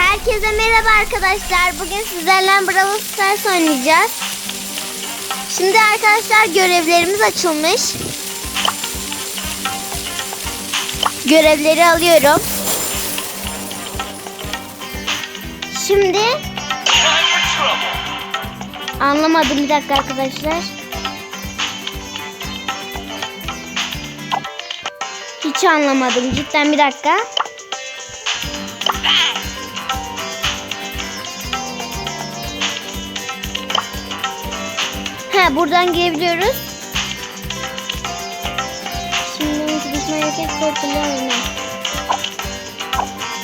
Herkese merhaba arkadaşlar. Bugün sizlerle Brawl Stars oynayacağız. Şimdi arkadaşlar görevlerimiz açılmış. Görevleri alıyorum. Şimdi anlamadım bir dakika arkadaşlar. Hiç anlamadım cidden bir dakika. He buradan girebiliyoruz. Şimdi düşman erkek korkular.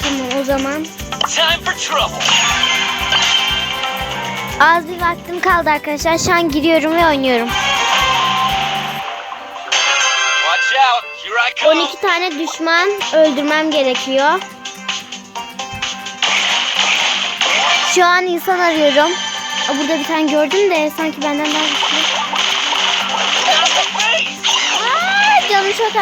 Tamam o zaman. Time for trouble. Az bir vaktim kaldı arkadaşlar. Şu an giriyorum ve oynuyorum. Watch out. Here I come. 12 tane düşman öldürmem gerekiyor. Şu an insan arıyorum. Burada bir tane gördüm de sanki benden daha güçlü. Aa, canım çok.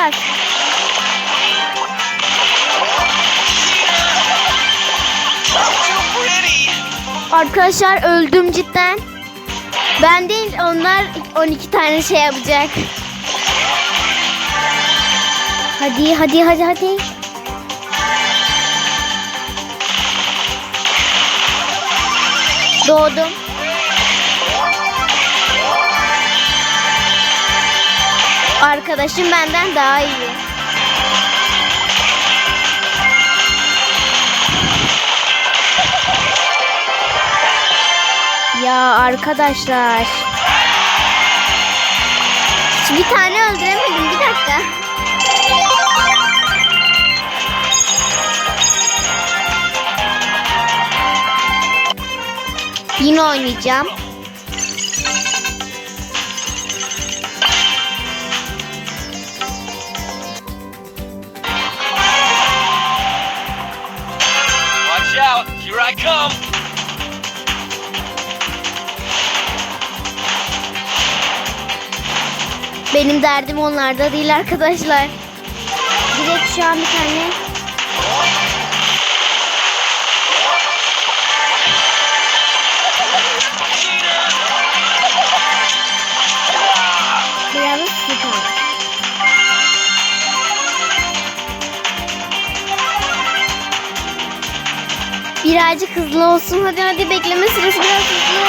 Arkadaşlar öldüm cidden. Ben değil onlar 12 tane şey yapacak. Hadi hadi hadi hadi. Doğdum. Arkadaşım benden daha iyi. Ya arkadaşlar. Bir tane öldüremedim bir dakika. Yine oynayacağım. I come. Benim derdim onlarda değil arkadaşlar. Direkt şu an bir tane Birazcık hızlı olsun. Hadi hadi bekleme süresi biraz hızlı.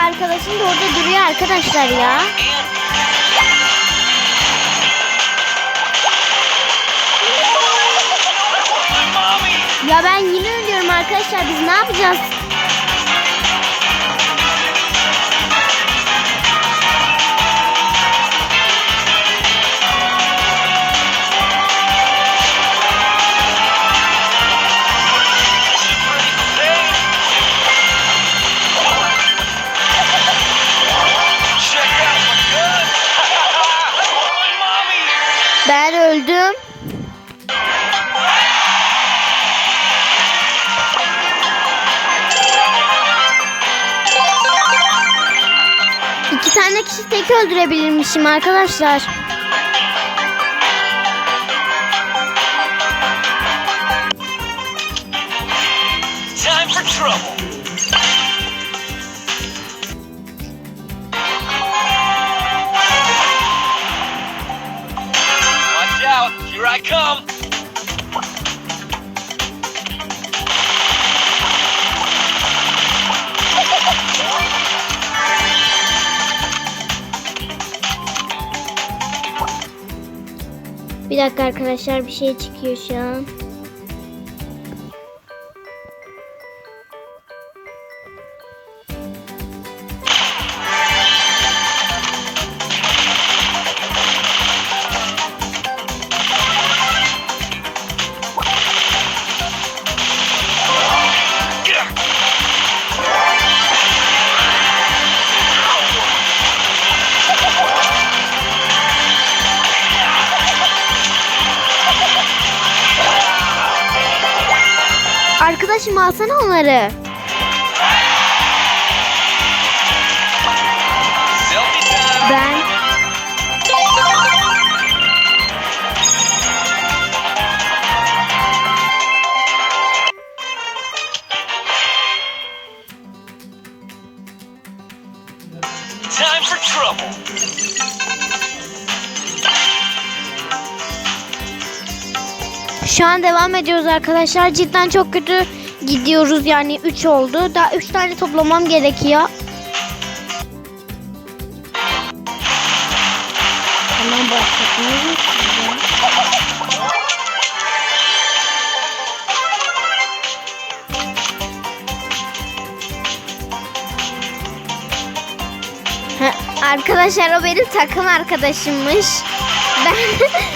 Arkadaşım da orada duruyor arkadaşlar ya. Ya ben yine ölüyorum arkadaşlar. Biz ne yapacağız? Tane kişi tek öldürebilirmişim arkadaşlar. Time for trouble. Watch out. Here I come. Dakika arkadaşlar bir şey çıkıyor şu an. kardeşim alsana onları. Ben Şu an devam ediyoruz arkadaşlar. Cidden çok kötü gidiyoruz yani 3 oldu. Daha 3 tane toplamam gerekiyor. Hemen başlatıyoruz. Arkadaşlar o benim takım arkadaşımmış. Ben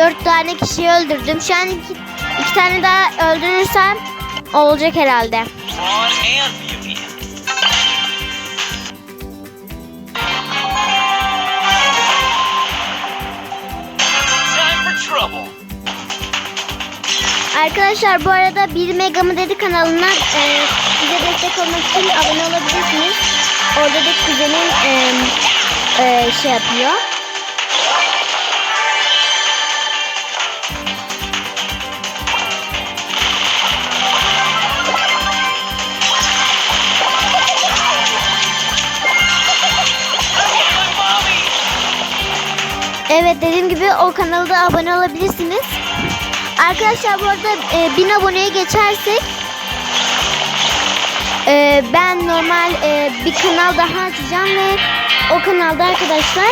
dört tane kişiyi öldürdüm. Şu an iki, iki tane daha öldürürsem olacak herhalde. Arkadaşlar bu arada 1 Mega mı dedi kanalına e, bize destek olmak için abone olabilirsiniz. Orada da kuzenim e, e, şey yapıyor. Evet dediğim gibi o kanala da abone olabilirsiniz. Arkadaşlar bu arada e, 1000 aboneye geçersek e, ben normal e, bir kanal daha açacağım ve o kanalda arkadaşlar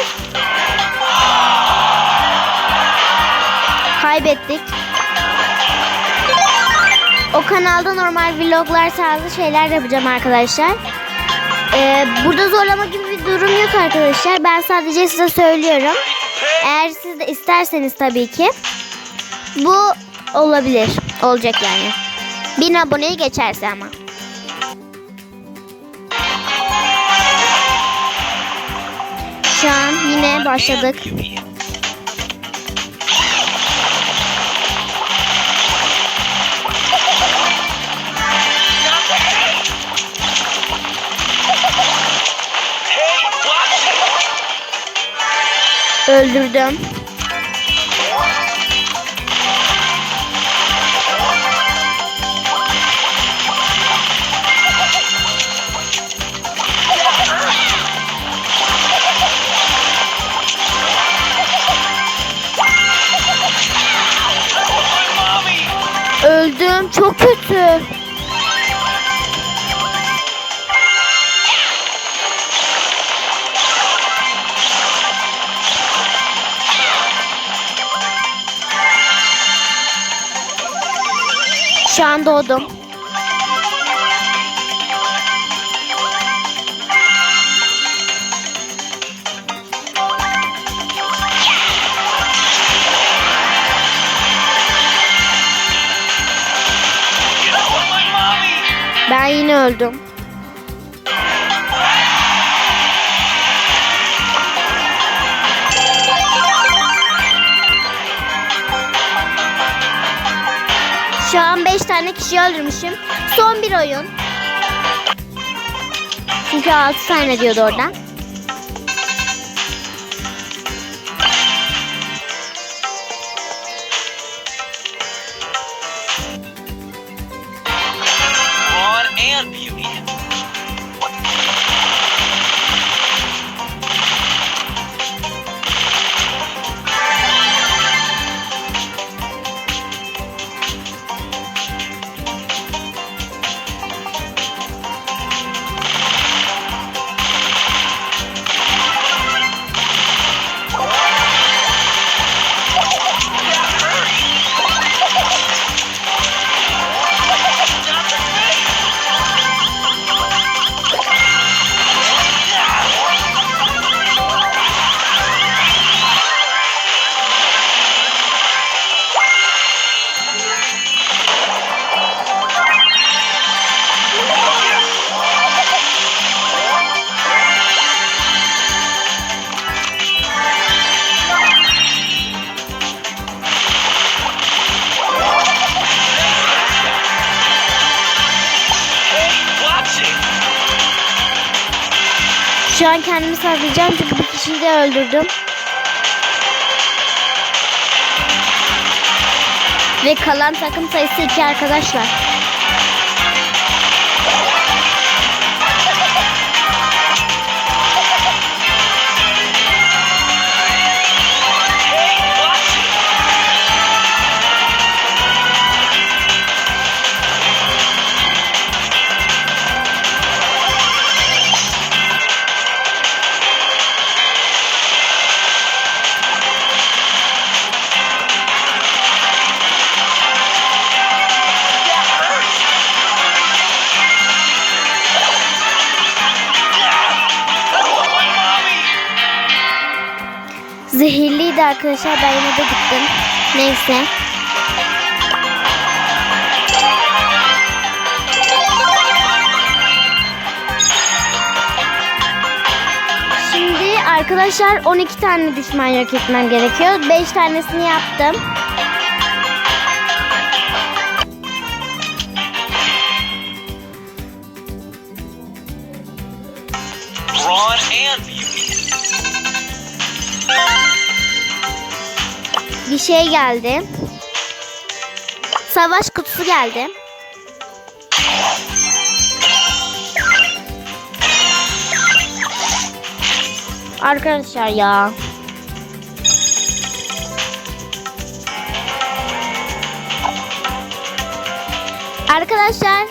kaybettik. O kanalda normal vloglar tarzı şeyler yapacağım arkadaşlar. E, burada zorlama gibi bir durum yok arkadaşlar. Ben sadece size söylüyorum. Eğer siz de isterseniz tabii ki bu olabilir. Olacak yani. 1000 aboneyi geçerse ama. Şu an yine başladık. Öldürdüm. Öldüm. Çok kötü. Şu an doğdum. Ben yine öldüm. Şu an 5 tane kişi öldürmüşüm. Son bir oyun. Çünkü 6 tane diyordu orada. Şu an kendimi saklayacağım çünkü bir kişiyi de öldürdüm. Ve kalan takım sayısı iki arkadaşlar. Zehirliydi arkadaşlar ben yine de gittim. Neyse. Şimdi arkadaşlar 12 tane düşman yok etmem gerekiyor. 5 tanesini yaptım. Bir şey geldi. Savaş kutusu geldi. Arkadaşlar ya. Arkadaşlar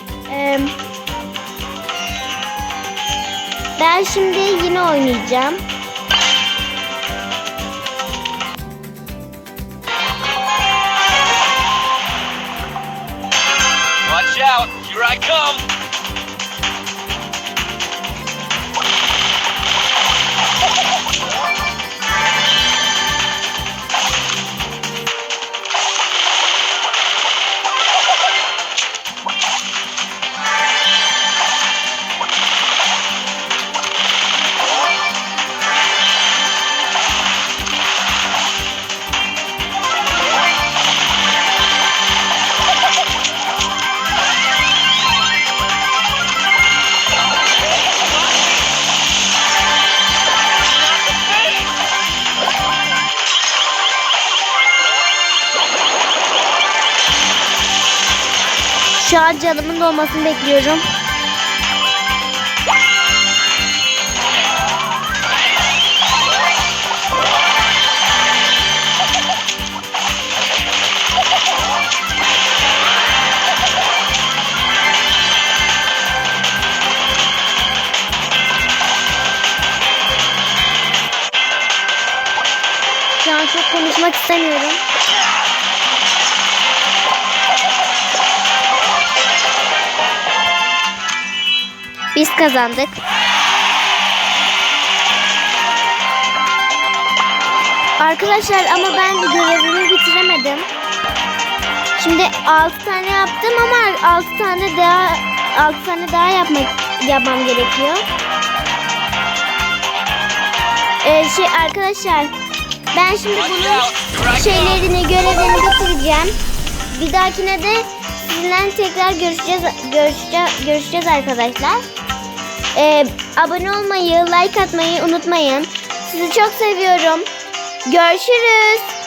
ben şimdi yine oynayacağım. I come. Şu an canımın dolmasını bekliyorum. Şu an çok konuşmak istemiyorum. Biz kazandık. Arkadaşlar ama ben görevimi bitiremedim. Şimdi 6 tane yaptım ama 6 tane daha 6 tane daha yapmak yapmam gerekiyor. Ee, şey arkadaşlar ben şimdi bunun şeylerini, görevlerini bitireceğim. Bir dahakine de sizinle tekrar görüşeceğiz, görüşeceğiz, görüşeceğiz arkadaşlar. Ee, abone olmayı, like atmayı unutmayın. Sizi çok seviyorum. Görüşürüz.